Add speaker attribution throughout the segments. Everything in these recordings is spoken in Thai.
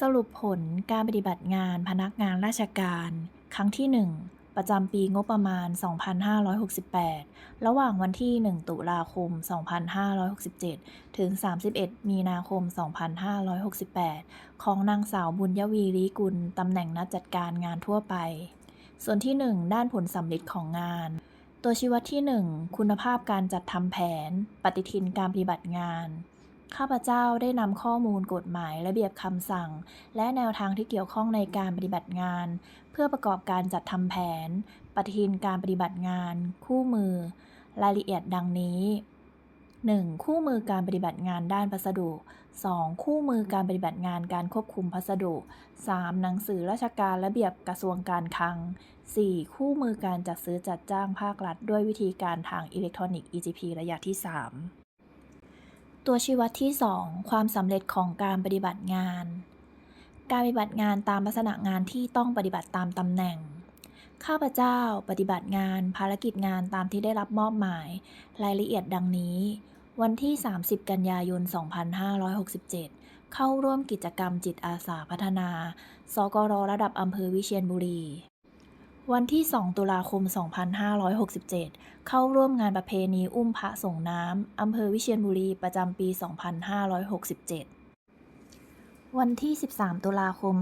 Speaker 1: สรุปผลการปฏิบัติงานพนักงานราชการ ครั้งที่ 1 ประจำปีงบประมาณ 2568 ระหว่างวันที่ 1 ตุลาคม 2567 ถึง 31 มีนาคม 2568 ของนางสาวบุญยวีริกุล ตำแหน่งนักจัดการงานทั่วไป ส่วนที่ 1 ด้านผลสำลิดของงานตัวชี้วัดที่ 1 คุณภาพการจัดทำแผน ปฏิทินการปฏิบัติงาน ข้าพเจ้าได้นำข้อมูลกฎหมายระเบียบคำสั่ง และแนวทางที่เกี่ยวข้องในการปฏิบัติงาน เพื่อประกอบการจัดทำแผน ปฏิทินการปฏิบัติงาน คู่มือ รายละเอียดดังนี้ 1. คู่มือการปฏิบัติงานด้านพัสดุ 2. คู่มือการปฏิบัติงานการควบคุมพัสดุ 3. หนังสือราชการระเบียบกระทรวงการคลัง 4. คู่มือการจัดซื้อจัดจ้างภาครัฐ ด้วยวิธีการทางอิเล็กทรอนิกส์ EGP ระยะที่ 3 ตัวชี้วัดที่ 2 ความสำเร็จของการปฏิบัติงาน การปฏิบัติงานตามลักษณะงานที่ต้องปฏิบัติตามตำแหน่ง ข้าพเจ้าปฏิบัติงาน ภารกิจงานตามที่ได้รับมอบหมาย รายละเอียดดังนี้ วันที่ 30 กันยายน 2567 เข้าร่วมกิจกรรมจิตอาสาพัฒนา สกรระดับอำเภอวิเชียรบุรี วันที่ 2 ตุลาคม 2567 เข้าร่วมงานประเพณีอุ้มพระส่งน้ำ อำเภอวิเชียรบุรี ประจำปี 2567 วันที่ 13 ตุลาคม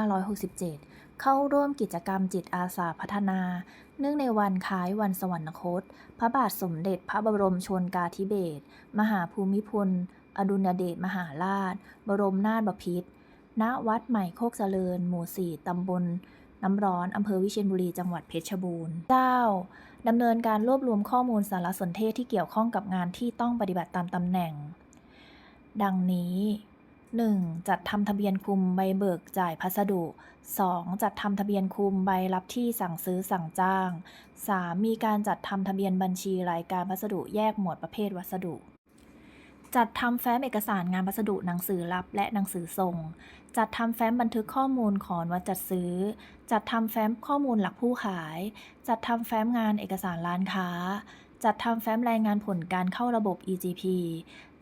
Speaker 1: 2567 เข้าร่วมกิจกรรมจิตอาสาพัฒนา เนื่องในวันคล้ายวันสวรรคต พระบาทสมเด็จพระบรมชนกาธิเบศร มหาภูมิพล อดุลยเดชมหาราช บรมนาถบพิตร ณ วัดใหม่โคกเจริญ หมู่ 4 ตำบล น้ำร้อนอำเภอวิเชียรบุรีจังหวัดเพชรบูรณ์ 9. ดำเนินการรวบรวมข้อมูลสารสนเทศที่เกี่ยวข้องกับงานที่ต้องปฏิบัติตามตำแหน่ง ดังนี้ 1. จัดทำทะเบียนคุมใบเบิกจ่ายพัสดุ 2. จัดทำทะเบียนคุมใบรับที่สั่งซื้อสั่งจ้าง 3. มีการจัดทำทะเบียนบัญชีรายการพัสดุแยกหมวดประเภทวัสดุ จัดทำแฟ้มเอกสารงานพัสดุหนังสือรับและหนังสือส่ง จัดทำแฟ้มบันทึกข้อมูลขอนวัดจัดซื้อ จัดทำแฟ้มข้อมูลหลักผู้ขาย จัดทำแฟ้มงานเอกสารร้านค้า จัดทำแฟ้มรายงานผลการเข้าระบบ EGP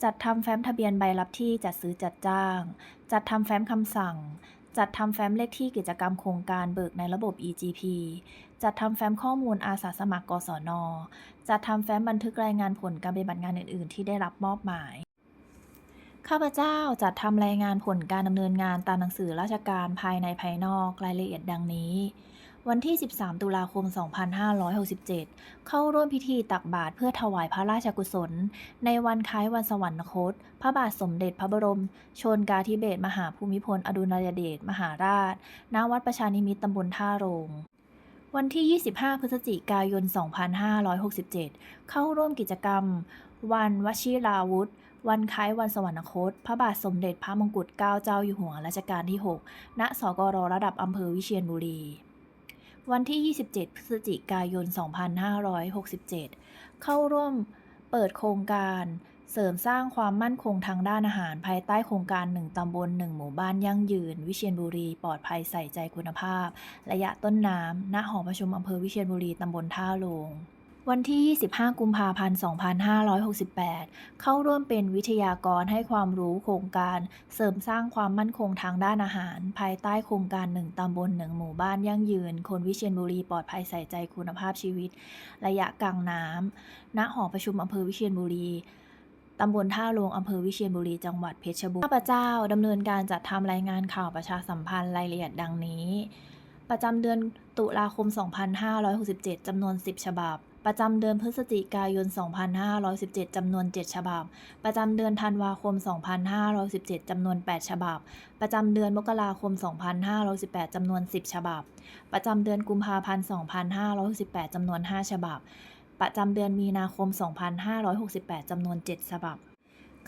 Speaker 1: จัดทำแฟ้มทะเบียนใบรับที่จัดซื้อจัดจ้าง จัดทำแฟ้มคำสั่ง จัดทำแฟ้มเลขที่กิจกรรมโครงการเบิกในระบบ EGP จัดทำแฟ้มข้อมูลอาสาสมัครกศนจัดทำแฟ้มบันทึกรายงานผลการปฏิบัติงานอื่น ๆ ที่ได้รับมอบหมาย ข้าพเจ้าจัดทำรายงานผลการดำเนินงานตามหนังสือราชการภายในภายนอกรายละเอียดดังนี้ วันที่ 13 ตุลาคม 2567 เข้าร่วมพิธีตักบาตรเพื่อถวายพระราชกุศล ในวันคล้ายวันสวรรคต พระบาทสมเด็จพระบรม ชนกาธิเบศรมหาภูมิพล อดุลยเดชมหาราช ณ วัดประชานิมิตตำบลท่าโรงวันที่ 25 พฤศจิกายน 2567 เข้าร่วมกิจกรรม วันวชิราวุธ วันคล้ายวันสวรรคต พระบาทสมเด็จพระมงกุฎเกล้าเจ้าอยู่หัวรัชกาลที่ 6 ณ สกรระดับอำเภอวิเชียรบุรี วันที่ 27 พฤศจิกายน 2567 เข้าร่วมเปิดโครงการเสริมสร้างความมั่นคงทางด้านอาหาร ภายใต้โครงการ 1 ตำบล 1 หมู่บ้านยั่งยืน วิเชียรบุรี ปลอดภัยใส่ใจคุณภาพ ระยะต้นน้ำณหอประชุมอำเภอวิเชียรบุรี ตำบลท่าลง วันที่ 25 กุมภาพันธ์ 2568 เข้าร่วมเป็นวิทยากรให้ความรู้โครงการเสริมสร้างความมั่นคงทางด้านอาหาร ภายใต้โครงการ 1 ตำบล 1 หมู่บ้านยั่งยืน คนวิเชียรบุรีปลอดภัยใส่ใจคุณภาพชีวิต ระยะกลางน้ำ ณ หอประชุมอำเภอวิเชียรบุรีตำบลท่าโลงอำเภอวิเชียรบุรีจังหวัดเพชรบูรณ์ข้าพเจ้าดำเนินการจัดทำรายงานข่าวประชาสัมพันธ์รายละเอียดดังนี้ ประจำเดือนตุลาคม 2567จำนวน 10 ฉบับ ประจำเดือนพฤศจิกายน 2517 จำนวน 7 ฉบับ ประจำเดือนธันวาคม 2517 จำนวน 8 ฉบับ ประจำเดือนมกราคม 2518 จำนวน 10 ฉบับ ประจำเดือนกุมภาพันธ์ 2518 จำนวน 5 ฉบับ ประจำเดือนมีนาคม 2568 จำนวน 7 ฉบับ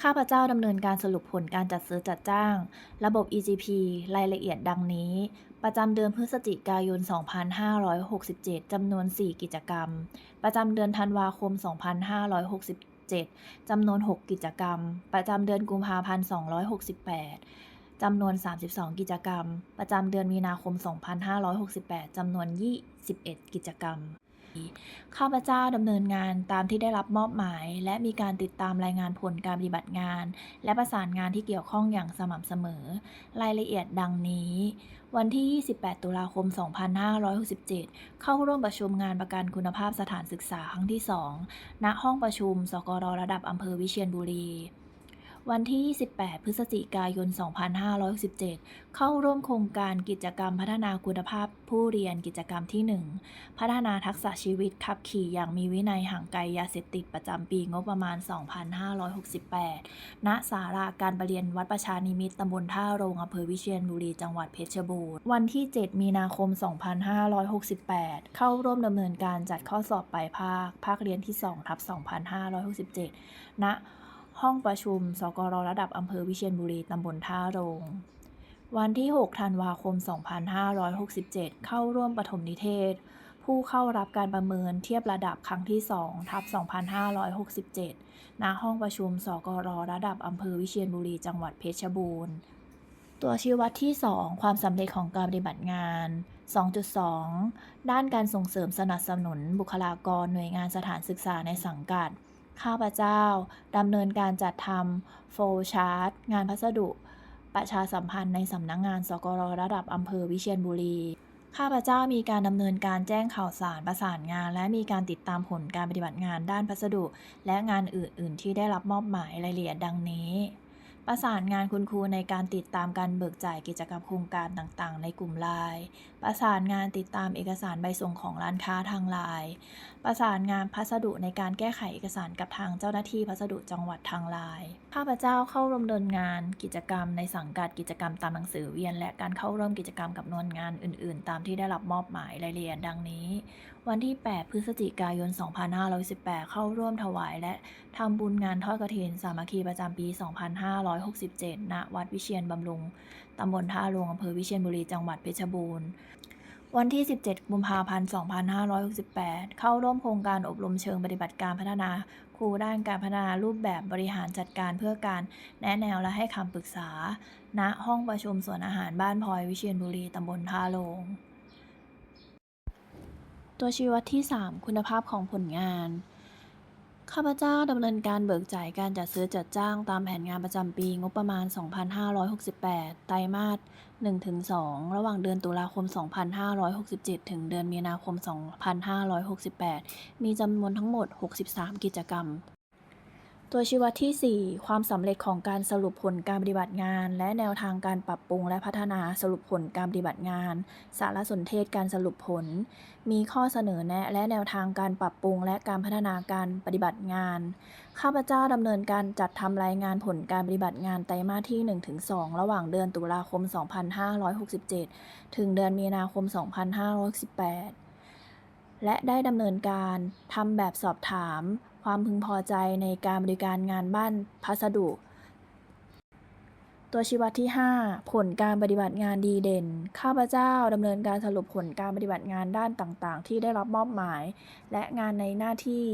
Speaker 1: ข้าพเจ้าดำเนินการสรุปผลการจัดซื้อจัดจ้าง ระบบ EGP รายละเอียดดังนี้ ประจำเดือนพฤศจิกายน 2567 จำนวน 4 กิจกรรม ประจำเดือนธันวาคม 2567 จำนวน 6 กิจกรรม ประจำเดือนกุมภาพันธ์ 268 จำนวน 32 กิจกรรม ประจำเดือนมีนาคม 2568 จำนวน 21 กิจกรรม ข้าพเจ้าดำเนินงานตามที่ได้รับมอบหมาย และมีการติดตามรายงานผลการปฏิบัติงาน และประสานงานที่เกี่ยวข้องอย่างสม่ำเสมอ รายละเอียดดังนี้ วันที่ 28 ตุลาคม 2567 เข้าร่วมประชุมงานประกันคุณภาพสถานศึกษาครั้งที่ 2 ณ ห้องประชุม สกรระดับอำเภอวิเชียรบุรี วันที่ 28 พฤศจิกายน 2567 เข้าร่วมโครงการกิจกรรมพัฒนาคุณภาพผู้เรียนกิจกรรมที่ 1 พัฒนาทักษะชีวิตขับขี่อย่างมีวินัยห่างไกลยาเสพติดประจำปีงบประมาณ 2568 ณ ศาลาการประเรียนวัดประชานิมิตตำบลท่าโรงอำเภอวิเชียรบุรี จังหวัดเพชรบูรณ์ วันที่ 7 มีนาคม 2568 เข้าร่วมดำเนินการจัดข้อสอบปลายภาค ภาคเรียนที่2ทับ2567 ณ ห้องประชุม สกรระดับอำเภอวิเชียรบุรีตำบลท่าโรง วันที่ 6 ธันวาคม 2567 เข้าร่วมปฐมนิเทศ ผู้เข้ารับการประเมินเทียบระดับครั้งที่ 2 ทับ 2567 ณ ห้องประชุม สกรระดับอำเภอวิเชียรบุรี จังหวัดเพชรบูรณ์ ตัวชี้วัดที่ 2 ความสำเร็จของการปฏิบัติงาน 2.2 ด้านการส่งเสริมสนับสนุนบุคลากรหน่วยงานสถานศึกษาในสังกัด ข้าพเจ้าดำเนินการจัดทำโฟลชาร์ตงานพัสดุ ประชาสัมพันธ์ในสำนักงงานสกรระดับอำเภอวิเชียรบุรี ข้าพเจ้ามีการดำเนินการแจ้งข่าวสารประสานงาน และมีการติดตามผลการปฏิบัติงานด้านพัสดุ และงานอื่น ๆ ที่ได้รับมอบหมายรายละเอียดดังนี้ ประสานงานคุณครูในการติดตามการเบิกจ่ายกิจกรรมโครงการต่างๆ ในกลุ่มไลน์ประสานงานติดตามเอกสารใบส่งของร้านค้าทางไลน์ประสานงานพัสดุในการแก้ไขเอกสารกับทางเจ้าหน้าที่พัสดุจังหวัดทางไลน์ข้าพเจ้าเข้าร่วมดำเนินงานกิจกรรมในสังกัดกิจกรรมตามหนังสือเวียน และการเข้าร่วมกิจกรรมกับหน่วยงานอื่น ๆ ตามที่ได้รับมอบหมายรายละเอียดดังนี้ วันที่ 8 พฤศจิกายน 2518 เข้าร่วมถวายและทำบุญงานทอดกฐินสามัคคีประจำปี 2567 ณ วัดวิเชียรบำรุง ตำบลท่าหลวงอำเภอวิเชียรบุรี จังหวัดเพชรบูรณ์วันที่ 17 กุมภาพันธ์ 2568 เข้าร่วมโครงการอบรมเชิงปฏิบัติการพัฒนา ครูด้านการพัฒนารูปแบบบริหารจัดการเพื่อการแนะแนวและให้คำปรึกษา ณ ห้องประชุมสวนอาหารบ้านพลอยวิเชียรบุรี ตำบลท่าลง ตัวชี้วัดที่ 3 คุณภาพของผลงาน ข้าพเจ้าดำเนินการเบิกจ่ายการจัดซื้อจัดจ้างตามแผนงานประจำปีงบประมาณ 2568 ไตรมาส 1-2 ระหว่างเดือนตุลาคม 2567 ถึงเดือนมีนาคม 2568 มีจำนวนทั้งหมด 63 กิจกรรม ตัวชี้วัดที่ 4 ความสำเร็จของการสรุปผลการปฏิบัติงาน และแนวทางการปรับปรุงและพัฒนาสรุปผลการปฏิบัติงาน สารสนเทศการสรุปผล มีข้อเสนอแนะและแนวทางการปรับปรุงและการพัฒนาการปฏิบัติงาน ข้าพเจ้าดำเนินการจัดทำรายงานผลการปฏิบัติงานไตรมาสที่ 1-2 ระหว่างเดือนตุลาคม 2567 ถึงเดือนมีนาคม 2568และได้ดำเนินการทำแบบสอบถาม ความพึงพอใจในการบริการงานบ้านพัสดุ ตัวชี้วัดที่ 5 ผลการปฏิบัติงานดีเด่น ข้าพเจ้าดำเนินการสรุปผลการปฏิบัติงานด้านต่างๆ ที่ได้รับมอบหมาย และงานในหน้าที่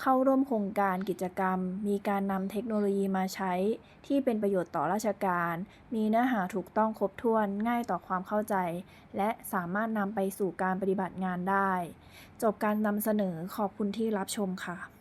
Speaker 1: เข้าร่วมโครงการกิจกรรม มีการนำเทคโนโลยีมาใช้ ที่เป็นประโยชน์ต่อราชการ มีเนื้อหาถูกต้องครบถ้วน ง่ายต่อความเข้าใจ และสามารถนำไปสู่การปฏิบัติงานได้ จบการนำเสนอขอบคุณที่รับชมค่ะ